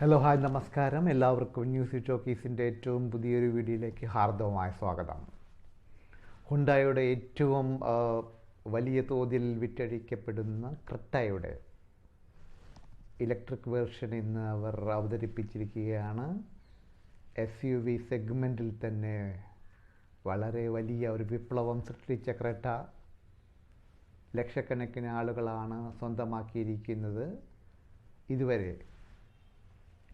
Hello hi നമസ്കാരം. എല്ലാവർക്കും news ടോക്കീസിന്റെ ഏറ്റവും പുതിയൊരു വീഡിയോയിലേക്ക് ഹാർദവമായ സ്വാഗതം. ഹുണ്ടായുടെ ഏറ്റവും വലിയ തോതിൽ വിറ്റഴിക്കപ്പെടുന്ന ക്രിട്ടയുടെ ഇലക്ട്രിക് വേർഷൻ ഇന്ന് അവർ അവതരിപ്പിച്ചിരിക്കുകയാണ്. എസ് യു വി സെഗ്മെന്റിൽ തന്നെ വളരെ വലിയ ഒരു വിപ്ലവം സൃഷ്ടിച്ച ക്രെട്ട ലക്ഷക്കണക്കിന് ആളുകളാണ് സ്വന്തമാക്കിയിരിക്കുന്നത്. ഇതുവരെ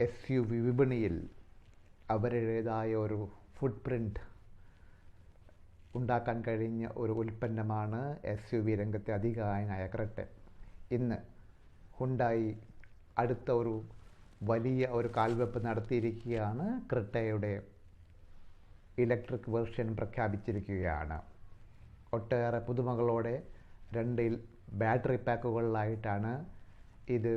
എസ് യു വി വിപണിയിൽ അവരുടേതായ ഒരു ഫുട് പ്രിന്റ് ഉണ്ടാക്കാൻ കഴിഞ്ഞ ഒരു ഉൽപ്പന്നമാണ് എസ് യു വി രംഗത്തെ അധികായനായ ക്രെട്ട ഇന്ന് ഹുണ്ടായി അടുത്ത ഒരു വലിയ ഒരു കാൽവെപ്പ് നടത്തിയിരിക്കുകയാണ്. ക്രിട്ടയുടെ ഇലക്ട്രിക് വേർഷൻ പ്രഖ്യാപിച്ചിരിക്കുകയാണ്. ഒട്ടേറെ പുതുമകളോടെ രണ്ട് ബാറ്ററി പാക്കുകളിലായിട്ടാണ് ഇത്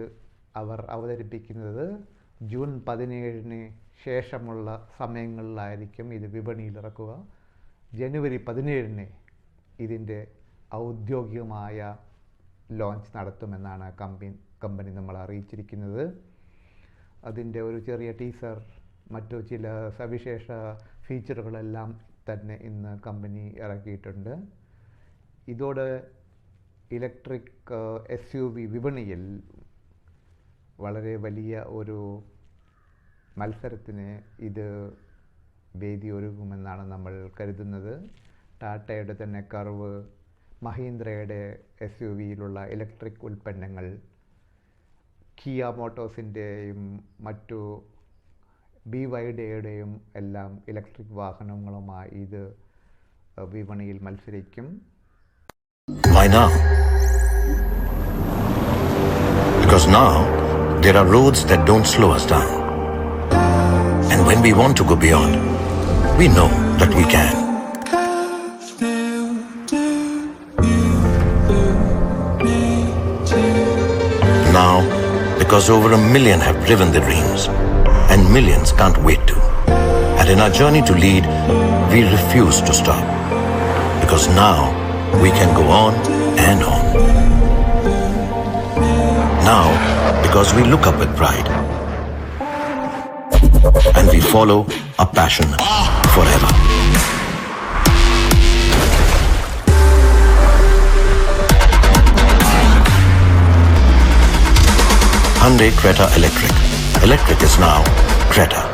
അവർ അവതരിപ്പിക്കുന്നത്. ജൂൺ പതിനേഴിന് ശേഷമുള്ള സമയങ്ങളിലായിരിക്കും ഇത് വിപണിയിൽ ഇറക്കുക ജനുവരി പതിനേഴിന് ഇതിന്റെ ഔദ്യോഗികമായ ലോഞ്ച് നടത്തുമെന്നാണ് കമ്പനി കമ്പനി നമ്മൾ അറിയിച്ചിരിക്കുന്നത്. അതിന്റെ ഒരു ചെറിയ ടീസർ മറ്റു ചില സവിശേഷ ഫീച്ചറുകളെല്ലാം തന്നെ ഇന്ന് കമ്പനി ഇറക്കിയിട്ടുണ്ട്. ഇതോടെ ഇലക്ട്രിക് എസ് യു വി വിപണിയിൽ വളരെ വലിയ ഒരു മത്സരത്തിന് ഇത് വേദി ഒരുങ്ങുമെന്നാണ് നമ്മൾ കരുതുന്നത് ടാറ്റയുടെ തന്നെ കർവ് മഹീന്ദ്രയുടെ എസ് യു വിയിലുള്ള ഇലക്ട്രിക് ഉൽപ്പന്നങ്ങൾ കിയ മോട്ടോഴ്സിന്റെയും മറ്റു ബി വൈഡയുടെയും എല്ലാം ഇലക്ട്രിക് വാഹനങ്ങളുമായി ഇത് വിപണിയിൽ മത്സരിക്കും Why now? Because now there are roads that don't slow us down. We want to go beyond, we know that we can. Now, because over a million have driven their dreams, and millions can't wait to. And in our journey to lead, we refuse to stop. Because now we can go on and on. Now, because we look up with pride. And we follow our passion forever. Hyundai Creta Electric. Electric is now Creta.